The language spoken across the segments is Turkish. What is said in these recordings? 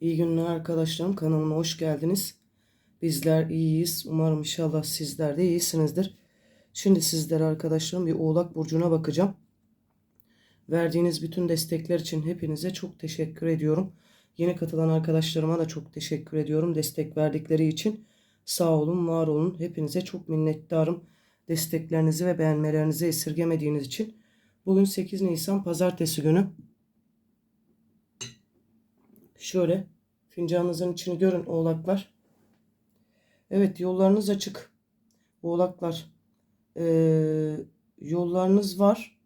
İyi günler arkadaşlarım. Kanalıma hoş geldiniz. Bizler iyiyiz. Umarım inşallah sizler de iyisinizdir. Şimdi sizlere arkadaşlarım bir Oğlak Burcu'na bakacağım. Verdiğiniz bütün destekler için hepinize çok teşekkür ediyorum. Yeni katılan arkadaşlarıma da çok teşekkür ediyorum. Destek verdikleri için sağ olun, var olun. Hepinize çok minnettarım. Desteklerinizi ve beğenmelerinizi esirgemediğiniz için. Bugün 8 Nisan Pazartesi günü. Şöyle fincanınızın içini görün oğlaklar. Evet yollarınız açık. Oğlaklar. Ee, yollarınız var.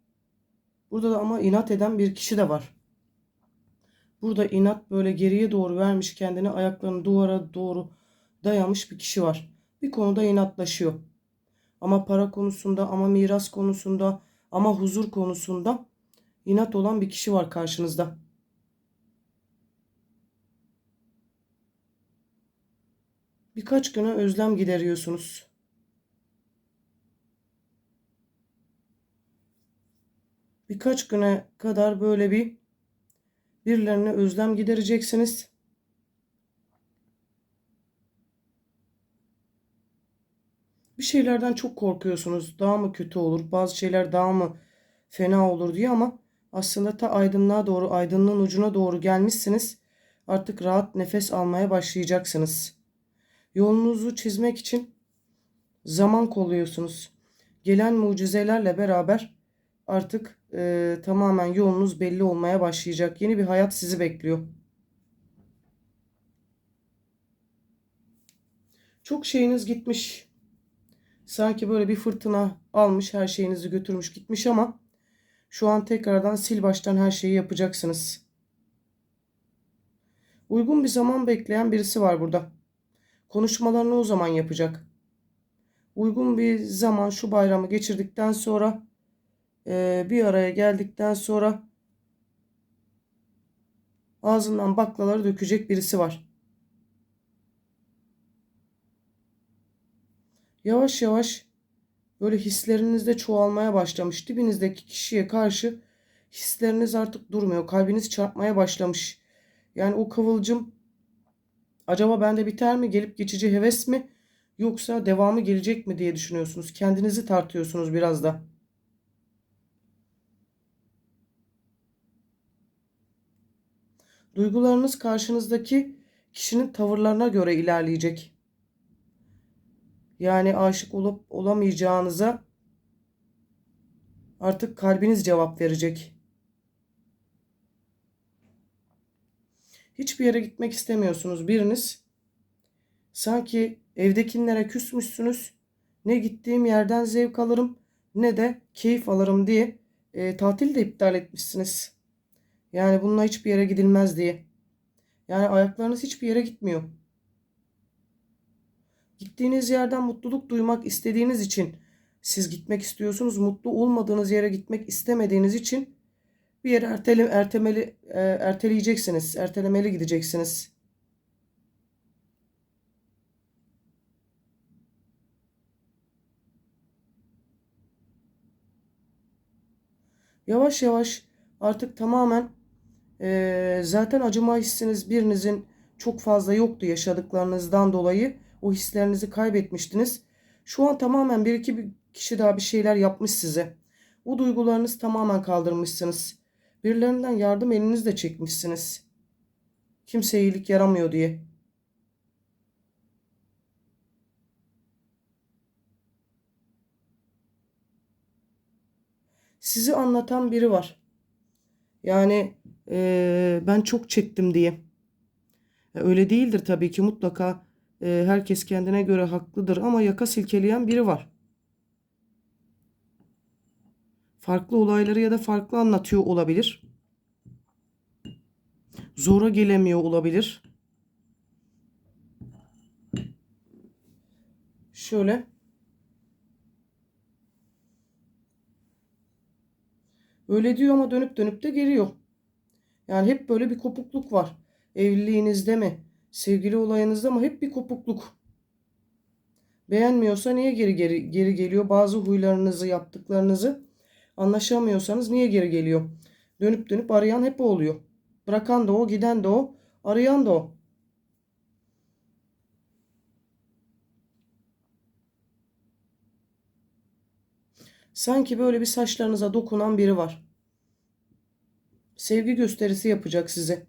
Burada da ama inat eden bir kişi de var. Burada inat böyle geriye doğru vermiş kendini ayaklarını duvara doğru dayamış bir kişi var. Bir konuda inatlaşıyor. Ama para konusunda ama miras konusunda ama huzur konusunda inat olan bir kişi var karşınızda. Birkaç güne özlem gideriyorsunuz. Birkaç güne kadar böyle bir birilerine özlem gidereceksiniz. Bir şeylerden çok korkuyorsunuz. Daha mı kötü olur? Bazı şeyler daha mı fena olur diye ama aslında ta aydınlığa doğru, aydınlığın ucuna doğru gelmişsiniz. Artık rahat nefes almaya başlayacaksınız. Yolunuzu çizmek için zaman kolluyorsunuz. Gelen mucizelerle beraber artık e, tamamen yolunuz belli olmaya başlayacak. Yeni bir hayat sizi bekliyor. Çok şeyiniz gitmiş. Sanki böyle bir fırtına almış, her şeyinizi götürmüş gitmiş ama şu an tekrardan sil baştan her şeyi yapacaksınız. Uygun bir zaman bekleyen birisi var burada. Konuşmalarını o zaman yapacak. Uygun bir zaman şu bayramı geçirdikten sonra e, bir araya geldikten sonra ağzından baklaları dökecek birisi var. Yavaş yavaş böyle hislerinizde çoğalmaya başlamış. Dibinizdeki kişiye karşı hisleriniz artık durmuyor. Kalbiniz çarpmaya başlamış. Yani o kıvılcım acaba bende biter mi? Gelip geçici heves mi? Yoksa devamı gelecek mi diye düşünüyorsunuz. Kendinizi tartıyorsunuz biraz da. Duygularınız karşınızdaki kişinin tavırlarına göre ilerleyecek. Yani aşık olup olamayacağınıza artık kalbiniz cevap verecek. Hiçbir yere gitmek istemiyorsunuz biriniz. Sanki evdekilere küsmüşsünüz. Ne gittiğim yerden zevk alırım ne de keyif alırım diye e, tatil de iptal etmişsiniz. Yani bununla hiçbir yere gidilmez diye. Yani ayaklarınız hiçbir yere gitmiyor. Gittiğiniz yerden mutluluk duymak istediğiniz için siz gitmek istiyorsunuz. Mutlu olmadığınız yere gitmek istemediğiniz için bir yere ertele, ertemeli, e, erteleyeceksiniz. Ertelemeli gideceksiniz. Yavaş yavaş artık tamamen e, zaten acıma hissiniz birinizin çok fazla yoktu yaşadıklarınızdan dolayı. O hislerinizi kaybetmiştiniz. Şu an tamamen bir iki kişi daha bir şeyler yapmış size. O duygularınızı tamamen kaldırmışsınız. Birilerinden yardım elinizi de çekmişsiniz. Kimseye iyilik yaramıyor diye. Sizi anlatan biri var. Yani e, ben çok çektim diye. Öyle değildir tabii ki mutlaka e, herkes kendine göre haklıdır ama yaka silkeleyen biri var. Farklı olayları ya da farklı anlatıyor olabilir. Zora gelemiyor olabilir. Şöyle. Öyle diyor ama dönüp dönüp de geliyor. Yani hep böyle bir kopukluk var. Evliliğinizde mi? Sevgili olayınızda mı? Hep bir kopukluk. Beğenmiyorsa niye geri geri geri geliyor? Bazı huylarınızı, yaptıklarınızı anlaşamıyorsanız niye geri geliyor? Dönüp dönüp arayan hep o oluyor. Bırakan da o, giden de o. Arayan da o. Sanki böyle bir saçlarınıza dokunan biri var. Sevgi gösterisi yapacak size.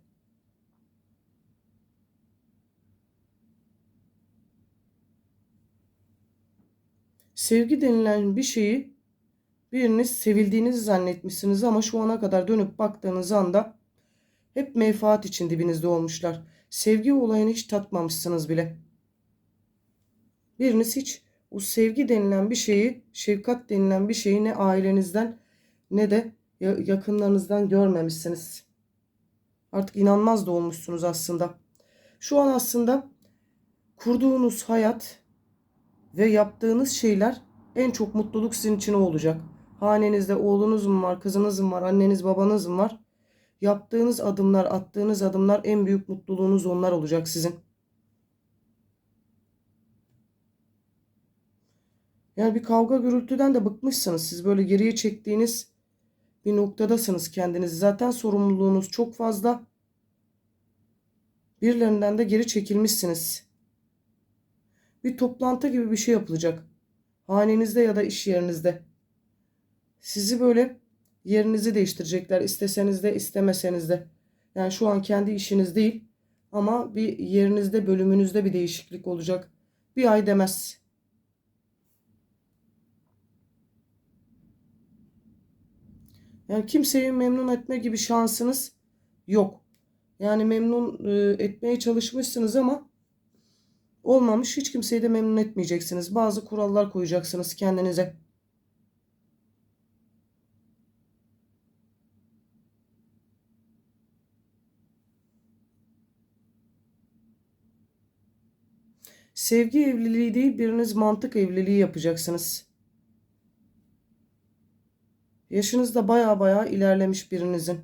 Sevgi denilen bir şeyi biriniz sevildiğinizi zannetmişsiniz ama şu ana kadar dönüp baktığınız anda hep menfaat için dibinizde olmuşlar. Sevgi olayını hiç tatmamışsınız bile. Biriniz hiç o sevgi denilen bir şeyi, şefkat denilen bir şeyi ne ailenizden ne de yakınlarınızdan görmemişsiniz. Artık inanmaz da olmuşsunuz aslında. Şu an aslında kurduğunuz hayat ve yaptığınız şeyler en çok mutluluk sizin için olacak. Hanenizde oğlunuz mu var, kızınız mı var, anneniz babanız mı var? Yaptığınız adımlar, attığınız adımlar en büyük mutluluğunuz onlar olacak sizin. Yani bir kavga gürültüden de bıkmışsınız. Siz böyle geriye çektiğiniz bir noktadasınız kendiniz. Zaten sorumluluğunuz çok fazla. Birilerinden de geri çekilmişsiniz. Bir toplantı gibi bir şey yapılacak. Hanenizde ya da iş yerinizde. Sizi böyle yerinizi değiştirecekler. İsteseniz de istemeseniz de. Yani şu an kendi işiniz değil. Ama bir yerinizde bölümünüzde bir değişiklik olacak. Bir ay demez. Yani kimseyi memnun etme gibi şansınız yok. Yani memnun e, etmeye çalışmışsınız ama olmamış. Hiç kimseyi de memnun etmeyeceksiniz. Bazı kurallar koyacaksınız kendinize. Sevgi evliliği değil biriniz mantık evliliği yapacaksınız. Yaşınız da baya baya ilerlemiş birinizin.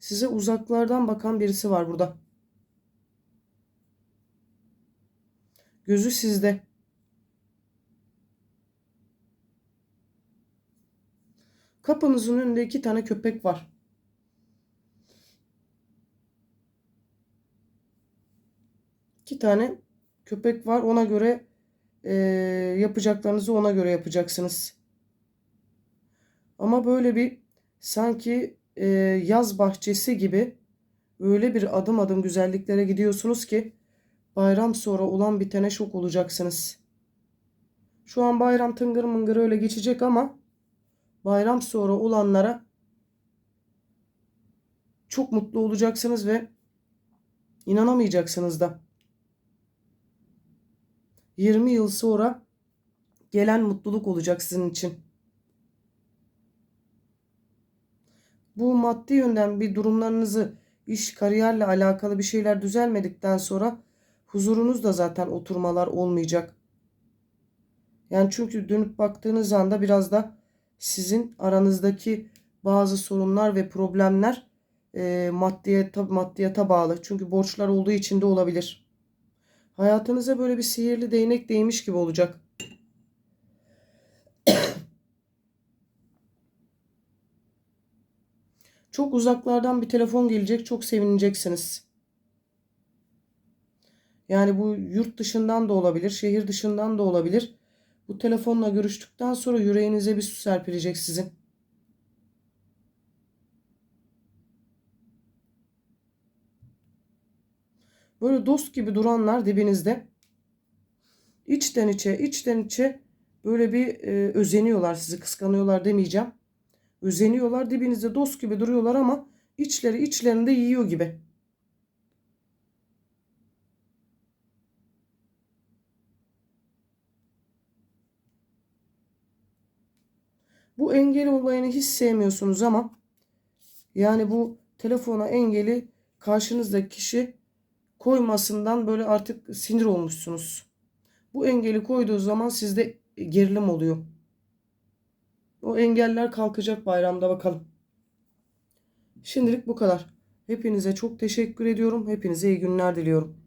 Size uzaklardan bakan birisi var burada. Gözü sizde. Kapınızın önünde iki tane köpek var. İki tane köpek var. Ona göre e, yapacaklarınızı ona göre yapacaksınız. Ama böyle bir sanki e, yaz bahçesi gibi öyle bir adım adım güzelliklere gidiyorsunuz ki bayram sonra olan bitene şok olacaksınız. Şu an bayram tıngır mıngır öyle geçecek ama bayram sonra olanlara çok mutlu olacaksınız ve inanamayacaksınız da. 20 yıl sonra gelen mutluluk olacak sizin için. Bu maddi yönden bir durumlarınızı iş, kariyerle alakalı bir şeyler düzelmedikten sonra huzurunuz da zaten oturmalar olmayacak. Yani çünkü dönüp baktığınız anda biraz da sizin aranızdaki bazı sorunlar ve problemler e, maddiyata, maddiyata bağlı. Çünkü borçlar olduğu için de olabilir. Hayatınıza böyle bir sihirli değnek değmiş gibi olacak. Çok uzaklardan bir telefon gelecek, çok sevineceksiniz. Yani bu yurt dışından da olabilir, şehir dışından da olabilir. Bu telefonla görüştükten sonra yüreğinize bir su serpilecek sizin. Böyle dost gibi duranlar dibinizde. İçten içe, içten içe böyle bir e, özeniyorlar sizi, kıskanıyorlar demeyeceğim. Özeniyorlar, dibinizde dost gibi duruyorlar ama içleri içlerinde yiyor gibi. Bu engel olayını hiç sevmiyorsunuz ama yani bu telefona engeli karşınızdaki kişi koymasından böyle artık sinir olmuşsunuz. Bu engeli koyduğu zaman sizde gerilim oluyor. O engeller kalkacak bayramda bakalım. Şimdilik bu kadar. Hepinize çok teşekkür ediyorum. Hepinize iyi günler diliyorum.